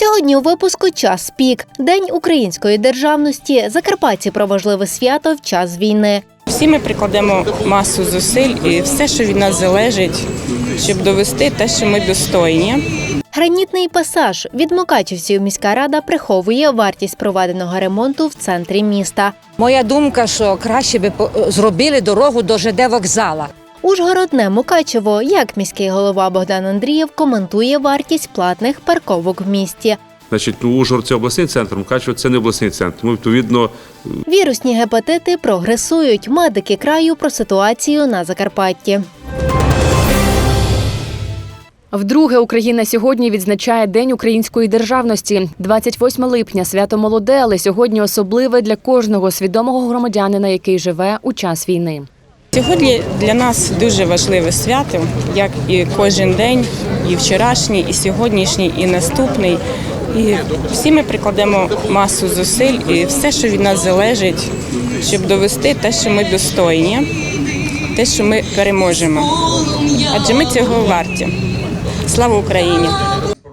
Сьогодні у випуску час пік, День української державності, Закарпатці про важливе свято в час війни. Всі ми прикладемо масу зусиль і все, що від нас залежить, щоб довести те, що ми достойні. Гранітний пасаж від Мукачівців міська рада приховує вартість проведеного ремонту в центрі міста. Моя думка, що краще би по- зробили дорогу до ЖД вокзала. Ужгородне Мукачево, як міський голова Богдан Андрієв коментує вартість платних парковок в місті. Значить, ну, Ужгород – це обласний центр, Мукачево – це не обласний центр. Тому, відповідно, Вірусні гепатити прогресують. Медики краю про ситуацію на Закарпатті. Вдруге Україна сьогодні відзначає День української державності. 28 липня свято молоде, але сьогодні особливе для кожного свідомого громадянина, який живе у час війни. Сьогодні для нас дуже важливе свято, як і кожен день, і вчорашній, і сьогоднішній, і наступний. І всі ми прикладемо масу зусиль і все, що від нас залежить, щоб довести те, що ми достойні, те, що ми переможемо. Адже ми цього варті. Слава Україні!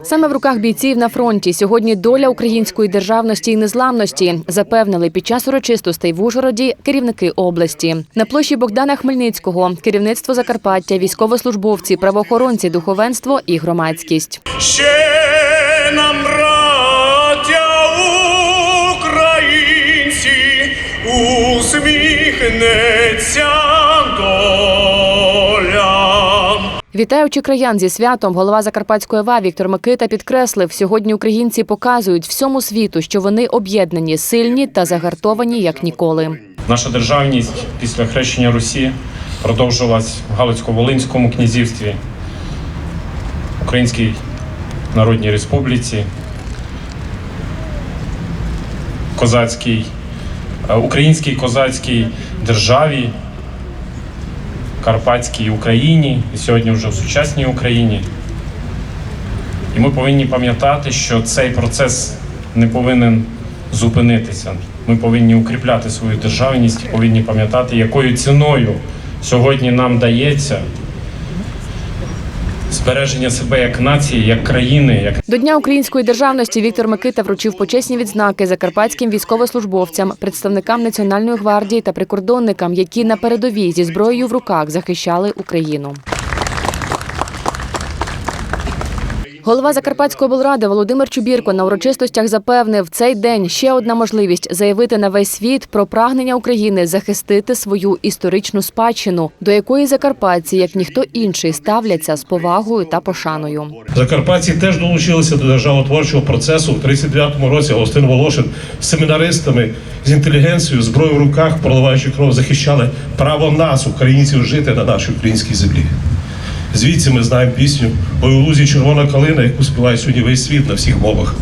Саме в руках бійців на фронті сьогодні доля української державності і незламності запевнили під час урочистостей в Ужгороді керівники області. На площі Богдана Хмельницького керівництво Закарпаття, військовослужбовці, правоохоронці, духовенство і громадськість. Ще нам, браття українці, усміхнеться Вітаючи краян зі святом, голова Закарпатської ОВА Віктор Микита підкреслив, сьогодні українці показують всьому світу, що вони об'єднані, сильні та загартовані як ніколи. Наша державність після хрещення Русі продовжилась в Галицько-Волинському князівстві, Українській Народній Республіці, Козацькій, е, Українській козацькій державі, Карпатській Україні і сьогодні вже в сучасній Україні. І ми повинні пам'ятати, що цей процес не повинен зупинитися. Ми повинні укріпляти свою державність, повинні пам'ятати, якою ціною сьогодні нам дається збереження себе як нації, як країни, як До Дня української державності Віктор Микита вручив почесні відзнаки закарпатським військовослужбовцям, представникам Національної гвардії та прикордонникам, які на передовій зі зброєю в руках захищали Україну. Голова Закарпатської облради Володимир Чубірко на урочистостях запевнив, цей день ще одна можливість заявити на весь світ про прагнення України захистити свою історичну спадщину, до якої закарпатці, як ніхто інший, ставляться з повагою та пошаною. Закарпатці теж долучилися до державотворчого процесу в 39-му році. Гостин Волошин з семінаристами, з інтелігенцією, зброю в руках, проливаючи кров, захищали право нас, українців, жити на нашій українській землі. Звідси ми знаємо пісню «Ой у лузі червона калина, яку співає сьогодні весь світ на всіх мовах.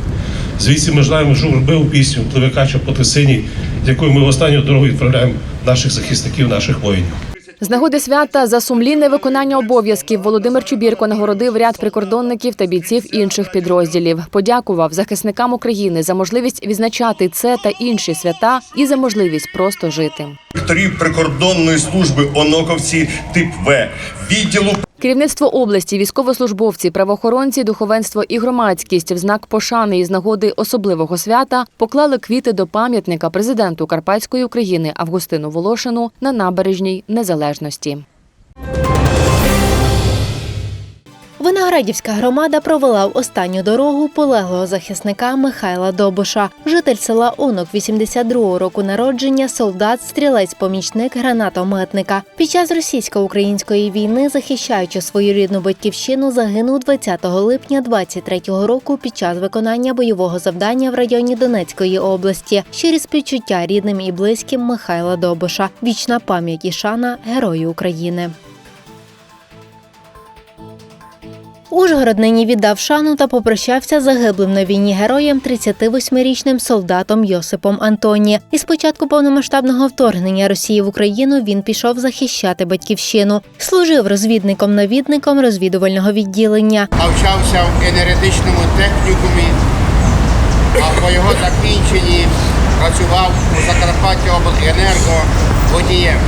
Звідси ми знаємо журбив пісню Пливикача по Тисині, якою ми в останню дорогу відправляємо наших захисників, наших воїнів. З нагоди свята за сумлінне виконання обов'язків Володимир Чубірко нагородив ряд прикордонників та бійців інших підрозділів. Подякував захисникам України за можливість відзначати це та інші свята і за можливість просто жити. Директорів прикордонної служби Оноковці тип В, відділу Керівництво області, військовослужбовці, правоохоронці, духовенство і громадськість в знак пошани із нагоди особливого свята поклали квіти до пам'ятника президенту Карпатської України Августину Волошину на набережній Незалежності. Виноградівська громада провела в останню дорогу полеглого захисника Михайла Добуша, житель села Онок 82-го року народження, солдат, стрілець-помічник гранатометника. Під час російсько-української війни, захищаючи свою рідну батьківщину, загинув 20 липня 23-го року під час виконання бойового завдання в районі Донецької області. Щирі співчуття рідним і близьким Михайла Добуша. Вічна пам'ять і шана Герою України. Ужгород нині віддав шану та попрощався загиблим на війні героєм 38-річним солдатом Йосипом Антоні. І з початку повномасштабного вторгнення Росії в Україну він пішов захищати батьківщину. Служив розвідником-навідником розвідувального відділення. навчався в енергетичному технікумі, а по його закінченні працював у Закарпаття обленерго водієм.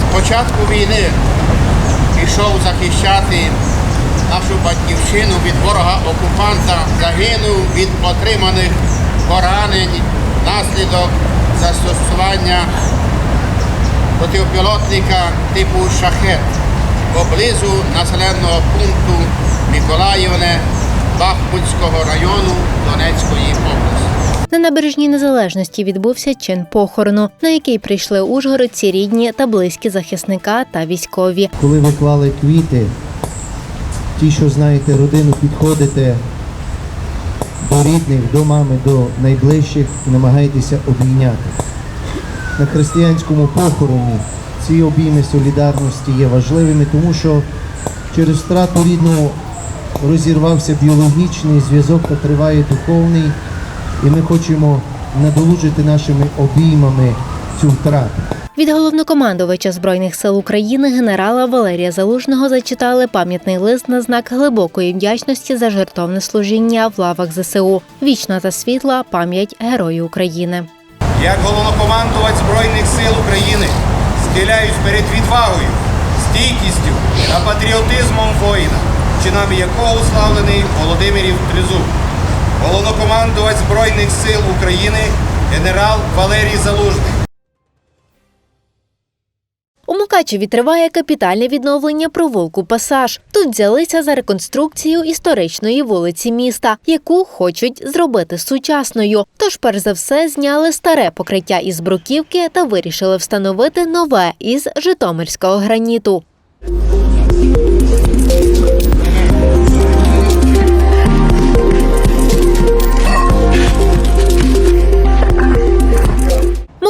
З початку війни пішов захищати нашу батьківщину. від ворога окупанта, загинув від отриманих поранень внаслідок застосування протипілотника типу шахет поблизу населеного пункту Миколаївне Бахмутського району Донецької області. На набережній незалежності відбувся чин похорону, на який прийшли ужгородці рідні та близькі захисника та військові. коли ви клали квіти, ті, що знаєте родину, підходите до рідних, до мами, до найближчих і намагаєтеся обійняти. На християнському похороні ці обійми солідарності є важливими, тому що через втрату рідного розірвався біологічний зв'язок та триває духовний, і ми хочемо надолужити нашими обіймами цю втрату. Від головнокомандувача збройних сил України генерала Валерія Залужного зачитали пам'ятний лист на знак глибокої вдячності за жертовне служіння в лавах ЗСУ. Вічна та світла пам'ять герою України. Як головнокомандувач Збройних сил України схиляюсь перед відвагою, стійкістю та патріотизмом воїна, чинами якого уславлений Володимирів Тризуб. Головнокомандувач Збройних сил України генерал Валерій Залужний. У Мукачеві триває капітальне відновлення провулку Пасаж. Тут взялися за реконструкцію історичної вулиці міста, яку хочуть зробити сучасною. Тож, перш за все, зняли старе покриття із бруківки та вирішили встановити нове із житомирського граніту.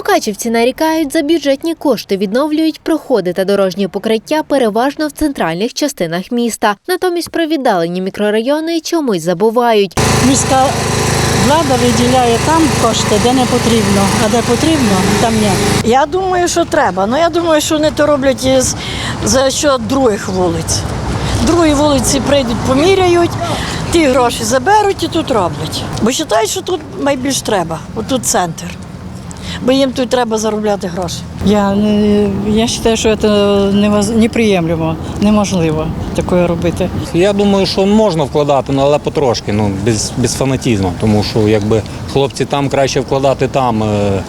Мукачівці нарікають, за бюджетні кошти відновлюють проходи та дорожнє покриття переважно в центральних частинах міста. Натомість про віддалені мікрорайони чомусь забувають. Міська влада виділяє там кошти, де не потрібно, а де потрібно, там ні. Я думаю, що треба. Ну я думаю, що вони то роблять із за що других вулиць. Другі вулиці прийдуть, поміряють, ті гроші заберуть і тут роблять. Бо вважають, що тут найбільш треба, отут центр. Бо їм тут треба заробляти гроші. Я, я вважаю, що це неприємливо, неможливо таке робити. Я думаю, що можна вкладати, ну, але потрошки, ну без, без фанатізму. Тому що якби хлопці там краще вкладати там е,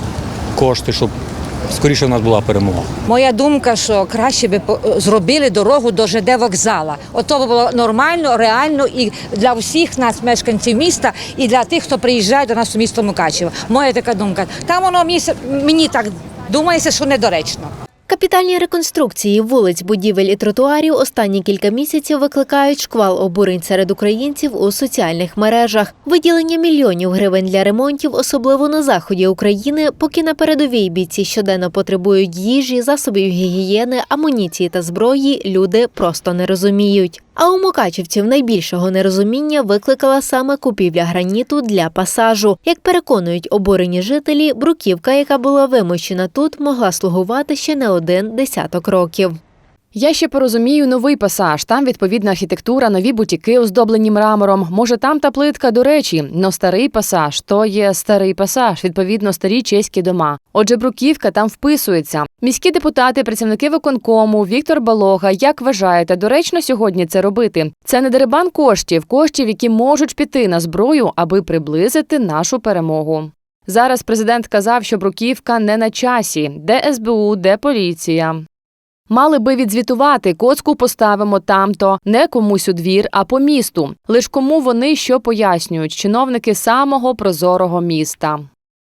кошти, щоб скоріше в нас була перемога. Моя думка, що краще би зробили дорогу до ЖД вокзала. Ото було нормально, реально і для всіх нас, мешканців міста, і для тих, хто приїжджає до нас у місто Мукачево. Моя така думка. Там воно мені так думається, що недоречно. Капітальні реконструкції вулиць, будівель і тротуарів останні кілька місяців викликають шквал обурень серед українців у соціальних мережах. Виділення мільйонів гривень для ремонтів, особливо на заході України, поки на передовій бійці щоденно потребують їжі, засобів гігієни, амуніції та зброї, люди просто не розуміють. А у мукачівців найбільшого нерозуміння викликала саме купівля граніту для пасажу. Як переконують обурені жителі, бруківка, яка була вимощена тут, могла слугувати ще не один десяток років. Я ще порозумію новий пасаж. Там відповідна архітектура, нові бутіки, оздоблені мрамором. Може, там та плитка, до речі, но старий пасаж то є старий пасаж, відповідно, старі чеські дома. Отже, бруківка там вписується. Міські депутати, працівники виконкому, Віктор Балога. Як вважаєте, доречно сьогодні це робити? Це не дерибан коштів, коштів, які можуть піти на зброю, аби приблизити нашу перемогу. Зараз президент казав, що бруківка не на часі, де СБУ, де поліція. Мали би відзвітувати, коцку поставимо тамто, не комусь у двір, а по місту. Лиш кому вони що пояснюють, чиновники самого прозорого міста.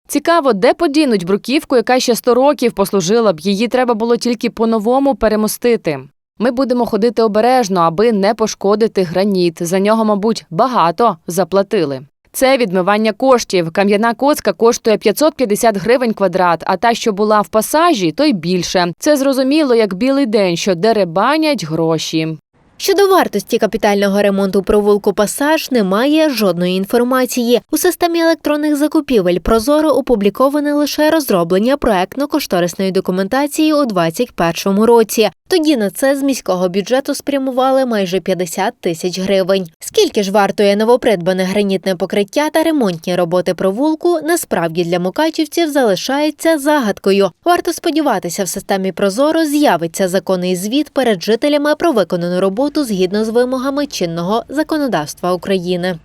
Цікаво, де подінуть бруківку, яка ще 100 років послужила б, її треба було тільки по-новому перемостити. Ми будемо ходити обережно, аби не пошкодити граніт. За нього, мабуть, багато заплатили. Це відмивання коштів. Кам'яна коцка коштує 550 гривень квадрат, а та, що була в пасажі, то й більше. Це зрозуміло, як білий день, що деребанять гроші. Щодо вартості капітального ремонту провулку Пасаж немає жодної інформації. У системі електронних закупівель Прозоро опубліковане лише розроблення проектно-кошторисної документації у 2021 році. Тоді на це з міського бюджету спрямували майже 50 тисяч гривень. Скільки ж вартує новопридбане гранітне покриття та ремонтні роботи провулку, насправді для мукачівців залишається загадкою. Варто сподіватися, в системі Прозоро з'явиться законний звіт перед жителями про виконану роботу згідно з вимогами чинного законодавства України.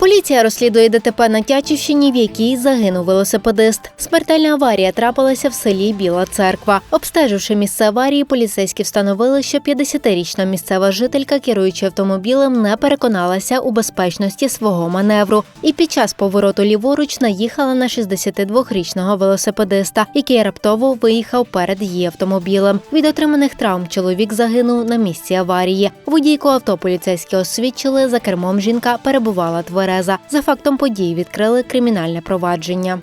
Поліція розслідує ДТП на Тячівщині, в якій загинув велосипедист. Смертельна аварія трапилася в селі Біла Церква. Обстеживши місце аварії, поліцейські встановили, що 50-річна місцева жителька, керуючи автомобілем, не переконалася у безпечності свого маневру. І під час повороту ліворуч наїхала на 62-річного велосипедиста, який раптово виїхав перед її автомобілем. Від отриманих травм чоловік загинув на місці аварії. Водійку авто поліцейські освідчили. За кермом жінка перебувала твереза. За фактом подій відкрили кримінальне провадження.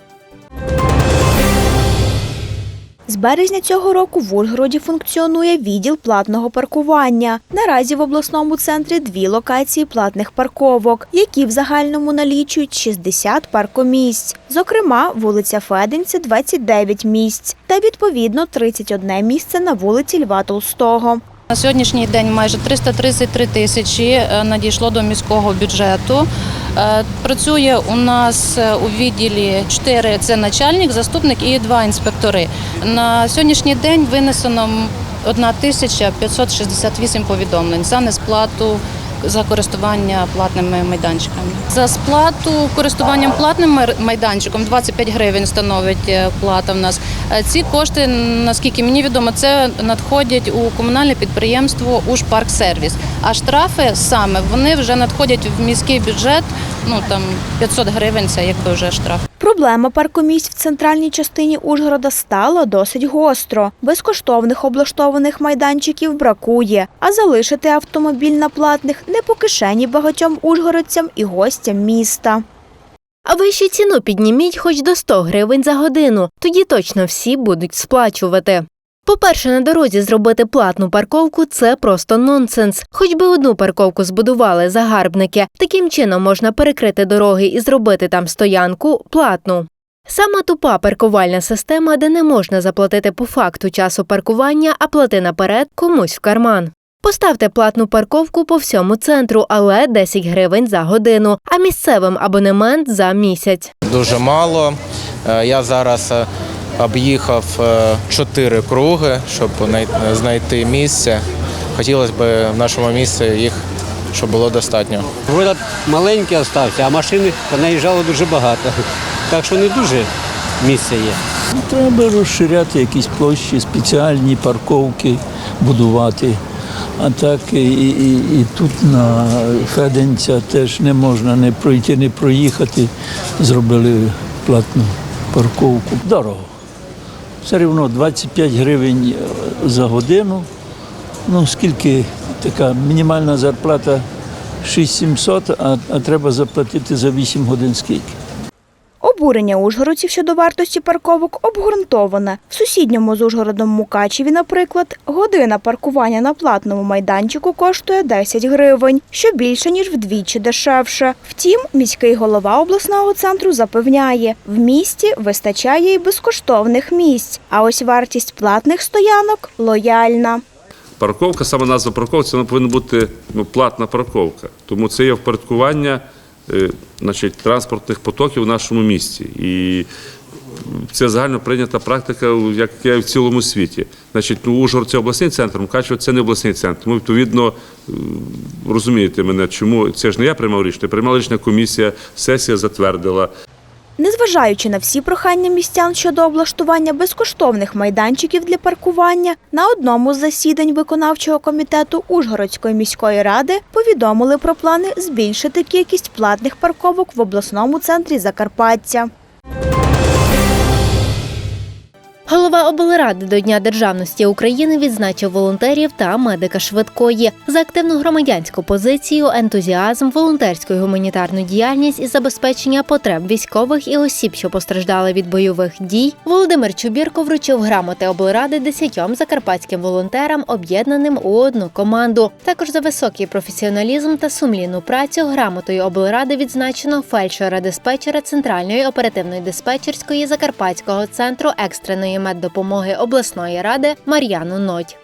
З березня цього року в Ужгороді функціонує відділ платного паркування. Наразі в обласному центрі дві локації платних парковок, які в загальному налічують 60 паркомісць. Зокрема, вулиця Феденця 29 місць та відповідно 31 місце на вулиці Льва Толстого. На сьогоднішній день майже 333 тисячі е, надійшло до міського бюджету. Е, Працює у нас е, у відділі 4 – це начальник, заступник і 2 інспектори. На сьогоднішній день винесено 1568 повідомлень за несплату за користування платними майданчиками. За сплату користуванням платним майданчиком 25 гривень становить е, плата в нас. Е, Ці кошти, наскільки мені відомо, це надходять у комунальне підприємство «Ужпарксервіс». А штрафи саме вони вже надходять в міський бюджет. Ну там 500 гривень це якби вже штраф. Проблема паркомісць в центральній частині Ужгорода стала досить гостро. Безкоштовних облаштованих майданчиків бракує, а залишити автомобіль на платних не по кишені багатьом ужгородцям і гостям міста. А ви ще ціну підніміть хоч до 100 гривень за годину. Тоді точно всі будуть сплачувати. По-перше, на дорозі зробити платну парковку це просто нонсенс. Хоч би одну парковку збудували загарбники. Таким чином можна перекрити дороги і зробити там стоянку платну. Сама тупа паркувальна система, де не можна заплатити по факту часу паркування, а плати наперед комусь в карман. Поставте платну парковку по всьому центру, але 10 гривень за годину, а місцевим абонемент за місяць. дуже мало. Е, Я зараз е, об'їхав е, чотири круги, щоб знайти місце. Хотілося б в нашому місці їх, щоб було достатньо. Город маленький залишився, а машини наїжджало дуже багато. Так що не дуже місце є. Ну, Треба розширяти якісь площі, спеціальні парковки будувати. А так і, і, і тут на Феденця теж не можна не пройти, не проїхати. Зробили платну парковку. Дорого. Все рівно 25 гривень е, за годину. Ну, скільки така мінімальна зарплата 6700, а, а треба заплатити за 8 годин скільки. Обурення ужгородців щодо вартості парковок обґрунтоване. В сусідньому з Ужгородом Мукачеві, наприклад, година паркування на платному майданчику коштує 10 гривень, що більше ніж вдвічі дешевше. Втім, міський голова обласного центру запевняє, в місті вистачає і безкоштовних місць. А ось вартість платних стоянок лояльна. Парковка, саме назва парковки, це повинна бути ну, платна парковка. Тому це є впорядкування значить, транспортних потоків в нашому місті. І це загально прийнята практика, як є в цілому світі. Значить, ну, Ужгород це обласний центр, Мукачево це не обласний центр. Тому, відповідно, е, розумієте мене, чому це ж не я приймав рішення, приймала рішення комісія, сесія затвердила. Незважаючи на всі прохання містян щодо облаштування безкоштовних майданчиків для паркування, на одному з засідань виконавчого комітету Ужгородської міської ради повідомили про плани збільшити кількість платних парковок в обласному центрі Закарпаття. Голова облради до Дня державності України відзначив волонтерів та медика швидкої за активну громадянську позицію, ентузіазм, волонтерську і гуманітарну діяльність і забезпечення потреб військових і осіб, що постраждали від бойових дій. Володимир Чубірко вручив грамоти облради десятьом закарпатським волонтерам, об'єднаним у одну команду. Також за високий професіоналізм та сумлінну працю грамотою облради відзначено фельдшера диспетчера центральної оперативної диспетчерської закарпатського центру екстреної меддопомоги обласної ради Мар'яну Ноть.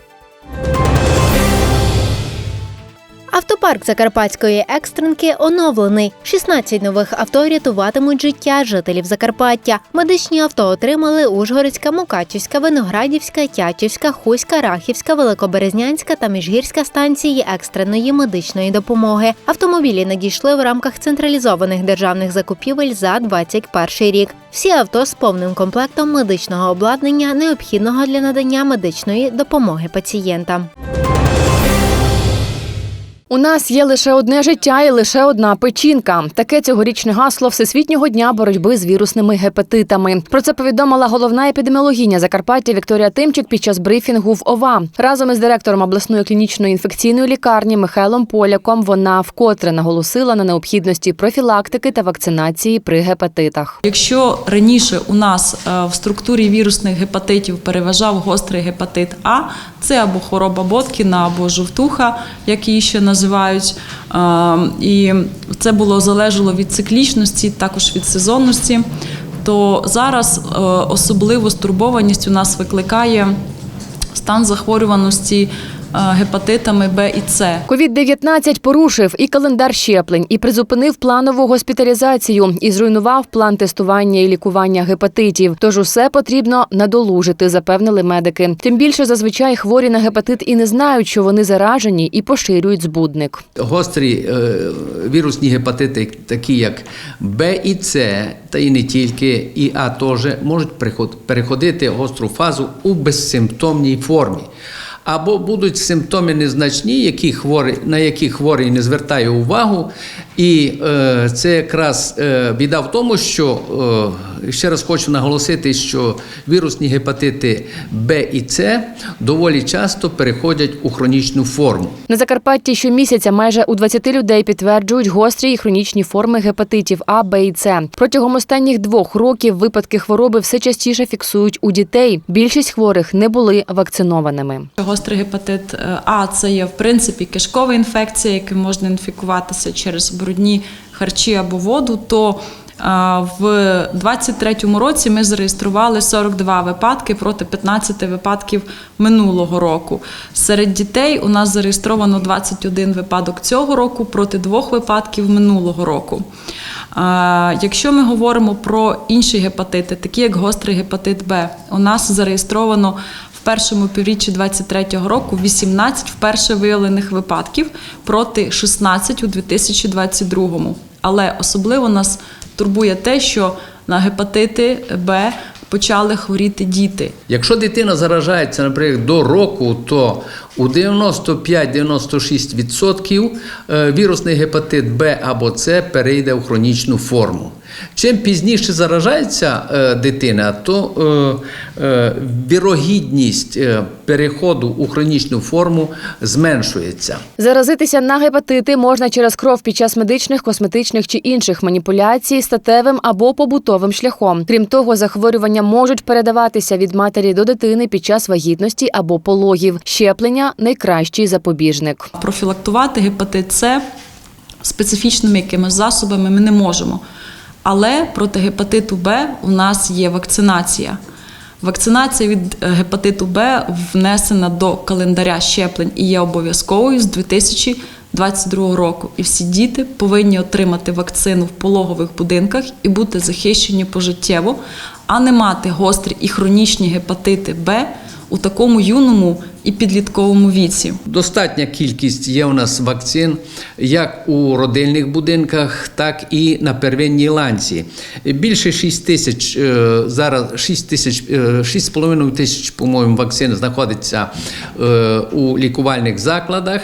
Автопарк Закарпатської екстренки оновлений. 16 нових авто рятуватимуть життя жителів Закарпаття. Медичні авто отримали Ужгородська, Мукачівська, Виноградівська, Тячівська, Хуська, Рахівська, Великоберезнянська та Міжгірська станції екстреної медичної допомоги. Автомобілі надійшли в рамках централізованих державних закупівель за 2021 рік. Всі авто з повним комплектом медичного обладнання, необхідного для надання медичної допомоги пацієнтам. У нас є лише одне життя і лише одна печінка. Таке цьогорічне гасло Всесвітнього дня боротьби з вірусними гепатитами. Про це повідомила головна епідеміологиня Закарпаття Вікторія Тимчик під час брифінгу в ОВА. Разом із директором обласної клінічної інфекційної лікарні Михайлом Поляком вона вкотре наголосила на необхідності профілактики та вакцинації при гепатитах. Якщо раніше у нас е, в структурі вірусних гепатитів переважав гострий гепатит А, це або хвороба Боткіна, або жовтуха, як її ще називають. Е, І це було залежало від циклічності, також від сезонності. То зараз е, особливу стурбованість у нас викликає стан захворюваності гепатитами Б і С. Ковід-19 порушив і календар щеплень, і призупинив планову госпіталізацію, і зруйнував план тестування і лікування гепатитів. Тож усе потрібно надолужити, запевнили медики. Тим більше зазвичай хворі на гепатит і не знають, що вони заражені і поширюють збудник. Гострі е, вірусні гепатити, такі як Б і С, та і не тільки, і А теж, можуть приход- переходити гостру фазу у безсимптомній формі. Або будуть симптоми незначні, які хворий, на які хворий не звертає увагу. І е, це якраз е, біда в тому, що е, ще раз хочу наголосити, що вірусні гепатити Б і С доволі часто переходять у хронічну форму. На Закарпатті щомісяця майже у 20 людей підтверджують гострі і хронічні форми гепатитів А, Б і С. Протягом останніх двох років випадки хвороби все частіше фіксують у дітей. Більшість хворих не були вакцинованими. Гострий гепатит е, А це є в принципі кишкова інфекція, яким можна інфікуватися через брудні харчі або воду. То в 23-му році ми зареєстрували 42 випадки проти 15 випадків минулого року. Серед дітей у нас зареєстровано 21 випадок цього року проти двох випадків минулого року. Якщо ми говоримо про інші гепатити, такі як гострий гепатит Б, у нас зареєстровано першому півріччі 2023 року 18 вперше виявлених випадків проти 16 у 2022. Але особливо нас турбує те, що на гепатити Б почали хворіти діти. Якщо дитина заражається, наприклад, до року, то у 95-96% е, вірусний гепатит Б або С перейде в хронічну форму. Чим пізніше заражається е, дитина, то е, е, вірогідність е, переходу у хронічну форму зменшується. Заразитися на гепатити можна через кров під час медичних, косметичних чи інших маніпуляцій статевим або побутовим шляхом. Крім того, захворювання можуть передаватися від матері до дитини під час вагітності або пологів. Щеплення найкращий запобіжник. Профілактувати гепатит С специфічними якимись засобами ми не можемо. Але проти гепатиту Б у нас є вакцинація. Вакцинація від е, гепатиту Б внесена до календаря щеплень і є обов'язковою з 2022 року. І всі діти повинні отримати вакцину в пологових будинках і бути захищені пожиттєво, а не мати гострі і хронічні гепатити Б у такому юному і підлітковому віці. Достатня кількість є у нас вакцин як у родильних будинках, так і на первинній ланці. Більше 6 тисяч е, зараз 6 тисяч, е, 6,5 тисяч, по-моєму, вакцин знаходиться е, у лікувальних закладах.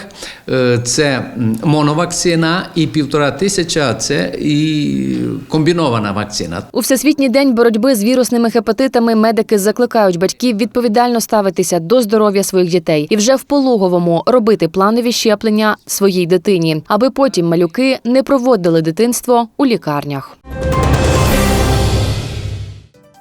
Е, Це моновакцина і півтора тисяча це і комбінована вакцина. У всесвітній день боротьби з вірусними гепатитами медики закликають батьків відповідально ставитися до здоров'я своїх дітей і вже в пологовому робити планові щеплення своїй дитині, аби потім малюки не проводили дитинство у лікарнях.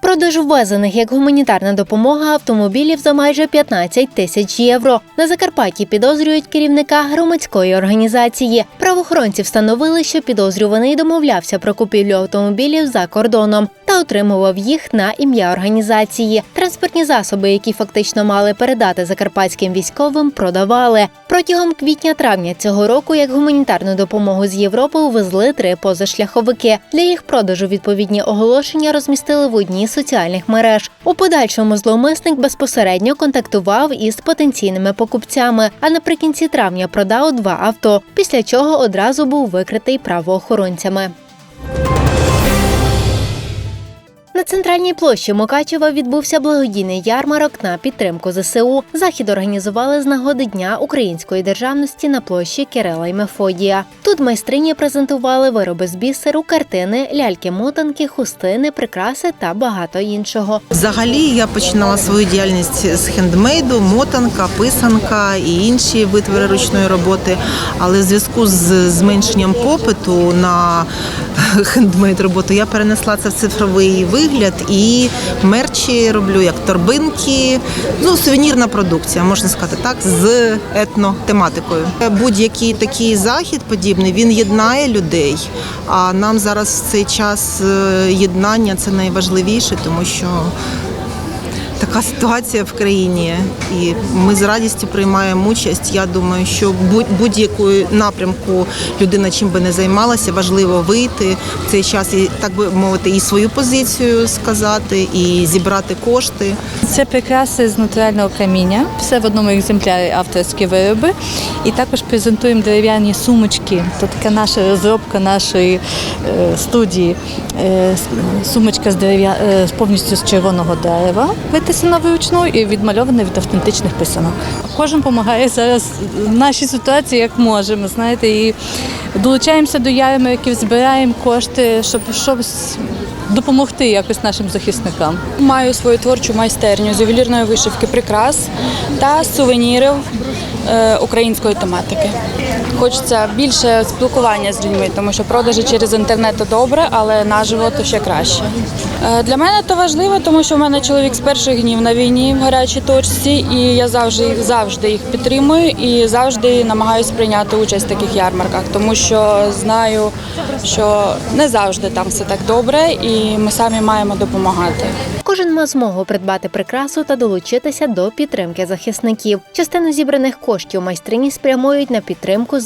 Продаж ввезених як гуманітарна допомога автомобілів за майже 15 тисяч євро. На Закарпатті підозрюють керівника громадської організації. Правоохоронці встановили, що підозрюваний домовлявся про купівлю автомобілів за кордоном та отримував їх на ім'я організації. Транспортні засоби, які фактично мали передати закарпатським військовим, продавали. Протягом квітня-травня цього року як гуманітарну допомогу з Європи увезли три позашляховики. Для їх продажу відповідні оголошення розмістили в одній соціальних мереж. У подальшому зловмисник безпосередньо контактував із потенційними покупцями, а наприкінці травня продав два авто, після чого одразу був викритий правоохоронцями. На центральній площі Мукачева відбувся благодійний ярмарок на підтримку ЗСУ. Захід організували з нагоди Дня української державності на площі Кирила й Мефодія. Тут майстрині презентували вироби з бісеру, картини, ляльки-мотанки, хустини, прикраси та багато іншого. Взагалі я починала свою діяльність з хендмейду, мотанка, писанка і інші витвори ручної роботи. Але в зв'язку з зменшенням попиту на хендмейд роботу я перенесла це в цифровий вигляд і мерчі роблю як торбинки. Ну, сувенірна продукція, можна сказати так, з етнотематикою. Будь-який такий захід подібний він єднає людей. А нам зараз в цей час е, єднання це найважливіше, тому що така ситуація в країні, і ми з радістю приймаємо участь. Я думаю, що будь- будь-якою напрямку людина чим би не займалася, важливо вийти в цей час і так би мовити, і свою позицію сказати, і зібрати кошти. Це прикраси з натурального каміння, все в одному екземплярі авторські вироби. І також презентуємо дерев'яні сумочки. Це така наша розробка нашої е, студії. Е, сумочка з дерев'я... е, повністю з червоного дерева, витисана вручну і відмальована від автентичних писанок. Кожен допомагає зараз в нашій ситуації як можемо, знаєте, і долучаємося до ярмарків, збираємо кошти, щоб щось допомогти якось нашим захисникам. Маю свою творчу майстерню з ювелірної вишивки прикрас та сувенірів е, української тематики. Хочеться більше спілкування з людьми, тому що продажі через інтернет то добре, але наживо то ще краще. Е, Для мене це важливо, тому що в мене чоловік з перших днів на війні в гарячій точці, і я завжди їх завжди їх підтримую і завжди намагаюся прийняти участь в таких ярмарках, тому що знаю, що не завжди там все так добре, і ми самі маємо допомагати. Кожен мав змогу придбати прикрасу та долучитися до підтримки захисників. Частину зібраних коштів майстрині спрямують на підтримку